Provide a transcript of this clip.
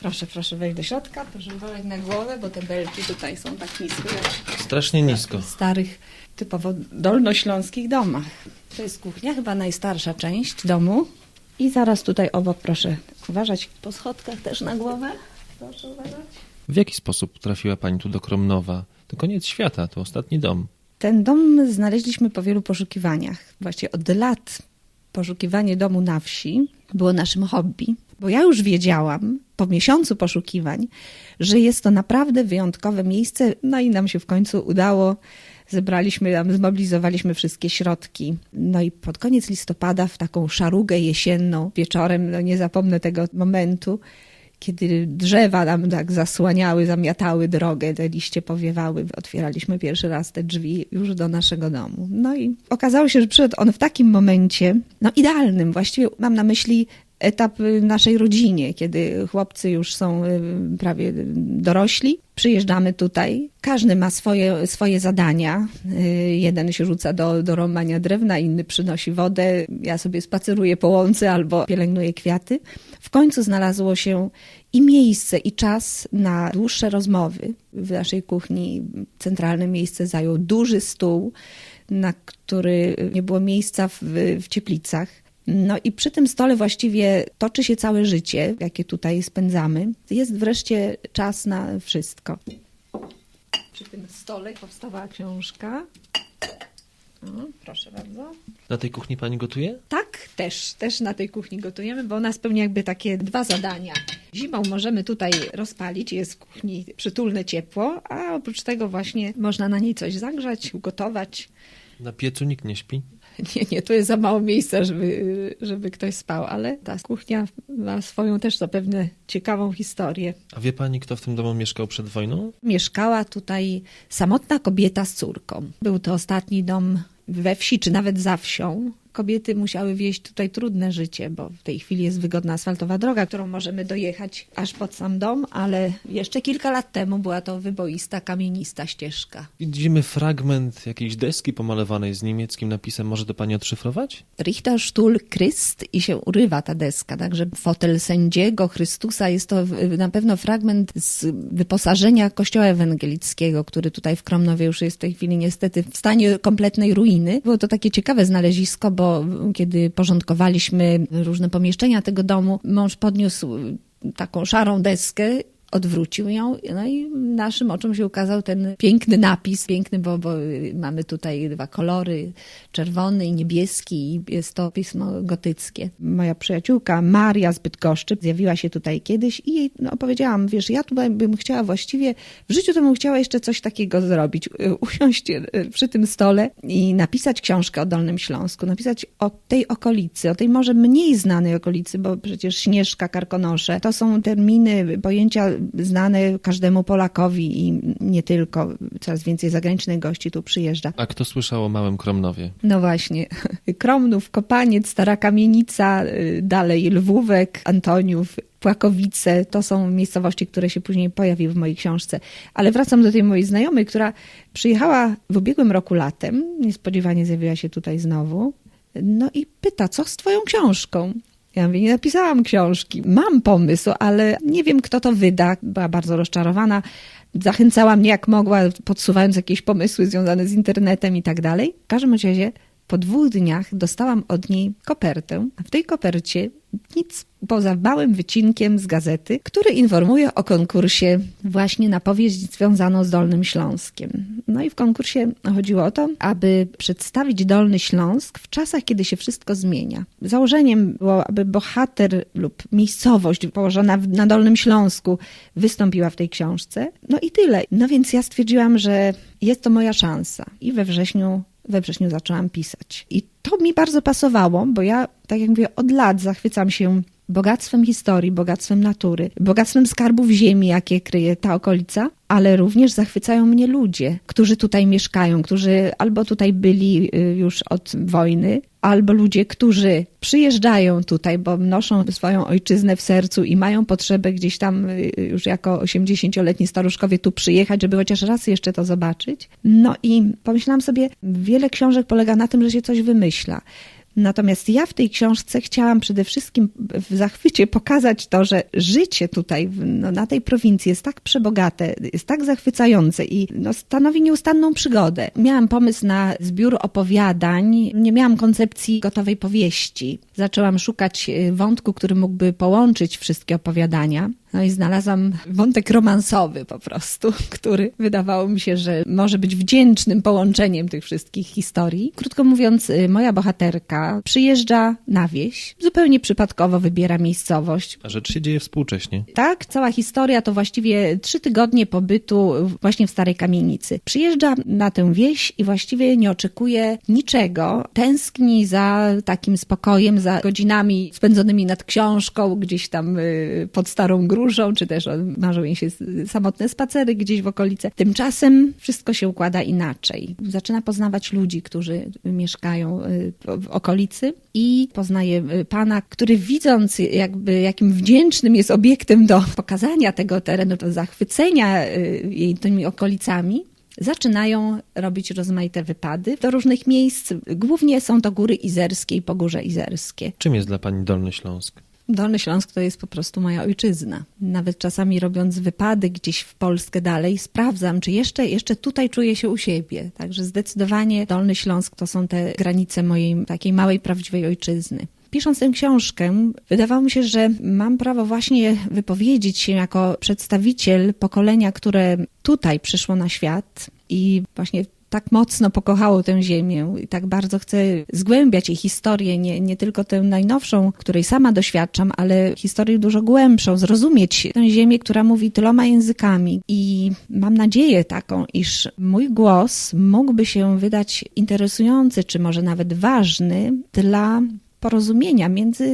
Proszę, proszę wejść do środka, proszę uważać na głowę, bo te belki tutaj są tak nisko jak Strasznie nisko. w starych, typowo dolnośląskich domach. To jest kuchnia, chyba najstarsza część domu. I zaraz tutaj obok proszę uważać po schodkach też na głowę. Proszę uważać. W jaki sposób trafiła pani tu do Kromnowa? To koniec świata, to ostatni dom. Ten dom znaleźliśmy po wielu poszukiwaniach. Właściwie od lat poszukiwanie domu na wsi było naszym hobby, bo ja już wiedziałam po miesiącu poszukiwań, że jest to naprawdę wyjątkowe miejsce, no i nam się w końcu udało. Zebraliśmy tam, zmobilizowaliśmy wszystkie środki. No i pod koniec listopada, w taką szarugę jesienną, wieczorem, no nie zapomnę tego momentu, kiedy drzewa nam tak zasłaniały, zamiatały drogę, te liście powiewały, otwieraliśmy pierwszy raz te drzwi już do naszego domu. No i okazało się, że przyszedł on w takim momencie, no idealnym, właściwie mam na myśli etap w naszej rodzinie, kiedy chłopcy już są y, prawie dorośli. Przyjeżdżamy tutaj, każdy ma swoje, swoje zadania. Y, Jeden się rzuca do, do romania drewna, inny przynosi wodę. Ja sobie spaceruję po łące albo pielęgnuję kwiaty. W końcu znalazło się i miejsce, i czas na dłuższe rozmowy. W naszej kuchni centralne miejsce zajął duży stół, na który nie było miejsca w, w cieplicach. No i przy tym stole właściwie toczy się całe życie, jakie tutaj spędzamy. Jest wreszcie czas na wszystko. Przy tym stole powstała książka. O, proszę bardzo. Na tej kuchni pani gotuje? Tak, też, też na tej kuchni gotujemy, bo ona spełnia jakby takie dwa zadania. Zimą możemy tutaj rozpalić, jest w kuchni przytulne ciepło, a oprócz tego właśnie można na niej coś zagrzać, ugotować. Na piecu nikt nie śpi. Nie, nie, tu jest za mało miejsca, żeby, żeby ktoś spał, ale ta kuchnia ma swoją też zapewne ciekawą historię. A wie pani, kto w tym domu mieszkał przed wojną? Mieszkała tutaj samotna kobieta z córką. Był to ostatni dom we wsi, czy nawet za wsią. Kobiety musiały wieść tutaj trudne życie, bo w tej chwili jest wygodna asfaltowa droga, którą możemy dojechać aż pod sam dom, ale jeszcze kilka lat temu była to wyboista, kamienista ścieżka. Widzimy fragment jakiejś deski pomalowanej z niemieckim napisem. Może to pani odszyfrować? Richterstuhl Christ i się urywa ta deska, także fotel sędziego Chrystusa jest to na pewno fragment z wyposażenia kościoła ewangelickiego, który tutaj w Kromnowie już jest w tej chwili niestety w stanie kompletnej ruiny. Było to takie ciekawe znalezisko, bo kiedy porządkowaliśmy różne pomieszczenia tego domu, mąż podniósł taką szarą deskę odwrócił ją, no i naszym oczom się ukazał ten piękny napis, piękny, bo, bo mamy tutaj dwa kolory, czerwony i niebieski i jest to pismo gotyckie. Moja przyjaciółka Maria z Bydgoszczy zjawiła się tutaj kiedyś i jej no, powiedziałam, wiesz, ja tutaj bym chciała właściwie, w życiu to bym chciała jeszcze coś takiego zrobić, y, usiąść y, przy tym stole i napisać książkę o Dolnym Śląsku, napisać o tej okolicy, o tej może mniej znanej okolicy, bo przecież Śnieżka, Karkonosze, to są terminy, pojęcia znane każdemu Polakowi i nie tylko. Coraz więcej zagranicznych gości tu przyjeżdża. A kto słyszał o Małym Kromnowie? No właśnie. Kromnów, Kopaniec, Stara Kamienica, y, dalej Lwówek, Antoniów, Płakowice. To są miejscowości, które się później pojawiły w mojej książce. Ale wracam do tej mojej znajomej, która przyjechała w ubiegłym roku latem. Niespodziewanie zjawiła się tutaj znowu. No i pyta, co z twoją książką? Ja mówię, nie napisałam książki. Mam pomysł, ale nie wiem, kto to wyda. Była bardzo rozczarowana. Zachęcała mnie jak mogła, podsuwając jakieś pomysły związane z internetem i tak dalej. W każdym razie po dwóch dniach dostałam od niej kopertę, a w tej kopercie nic poza małym wycinkiem z gazety, który informuje o konkursie właśnie na powieść związaną z Dolnym Śląskiem. No i w konkursie chodziło o to, aby przedstawić Dolny Śląsk w czasach, kiedy się wszystko zmienia. Założeniem było, aby bohater lub miejscowość położona na Dolnym Śląsku wystąpiła w tej książce. No i tyle. No więc ja stwierdziłam, że jest to moja szansa. I we wrześniu we wrześniu zaczęłam pisać. I to mi bardzo pasowało, bo ja, tak jak mówię, od lat zachwycam się bogactwem historii, bogactwem natury, bogactwem skarbów ziemi, jakie kryje ta okolica, ale również zachwycają mnie ludzie, którzy tutaj mieszkają, którzy albo tutaj byli y, już od wojny, albo ludzie, którzy przyjeżdżają tutaj, bo noszą swoją ojczyznę w sercu i mają potrzebę gdzieś tam y, już jako 80-letni staruszkowie tu przyjechać, żeby chociaż raz jeszcze to zobaczyć. No i pomyślałam sobie, wiele książek polega na tym, że się coś wymyśla. Natomiast ja w tej książce chciałam przede wszystkim w zachwycie pokazać to, że życie tutaj no, na tej prowincji jest tak przebogate, jest tak zachwycające i no, stanowi nieustanną przygodę. Miałam pomysł na zbiór opowiadań, nie miałam koncepcji gotowej powieści. Zaczęłam szukać y, wątku, który mógłby połączyć wszystkie opowiadania. No i znalazłam wątek romansowy po prostu, który wydawało mi się, że może być wdzięcznym połączeniem tych wszystkich historii. Krótko mówiąc, y, moja bohaterka przyjeżdża na wieś, zupełnie przypadkowo wybiera miejscowość. A rzecz się dzieje współcześnie. Tak, cała historia to właściwie trzy tygodnie pobytu właśnie w Starej Kamienicy. Przyjeżdża na tę wieś i właściwie nie oczekuje niczego. Tęskni za takim spokojem, za godzinami spędzonymi nad książką, gdzieś tam y, pod Starą Górą różą, czy też marzą jej się samotne spacery gdzieś w okolicy. Tymczasem wszystko się układa inaczej. Zaczyna poznawać ludzi, którzy mieszkają y, w okolicy i poznaje y, pana, który widząc jakby jakim wdzięcznym jest obiektem do pokazania tego terenu, do zachwycenia y, jej tymi okolicami, zaczynają robić rozmaite wypady do różnych miejsc. Głównie są to góry izerskie i pogórze izerskie. Czym jest dla pani Dolny Śląsk? Dolny Śląsk to jest po prostu moja ojczyzna. Nawet czasami robiąc wypady gdzieś w Polskę dalej, sprawdzam, czy jeszcze, jeszcze tutaj czuję się u siebie. Także zdecydowanie Dolny Śląsk to są te granice mojej takiej małej, prawdziwej ojczyzny. Pisząc tę książkę, wydawało mi się, że mam prawo właśnie wypowiedzieć się jako przedstawiciel pokolenia, które tutaj przyszło na świat i właśnie tak mocno pokochało tę ziemię i tak bardzo chcę zgłębiać jej historię, nie, nie tylko tę najnowszą, której sama doświadczam, ale historię dużo głębszą, zrozumieć tę ziemię, która mówi tyloma językami. I mam nadzieję taką, iż mój głos mógłby się wydać interesujący, czy może nawet ważny dla porozumienia między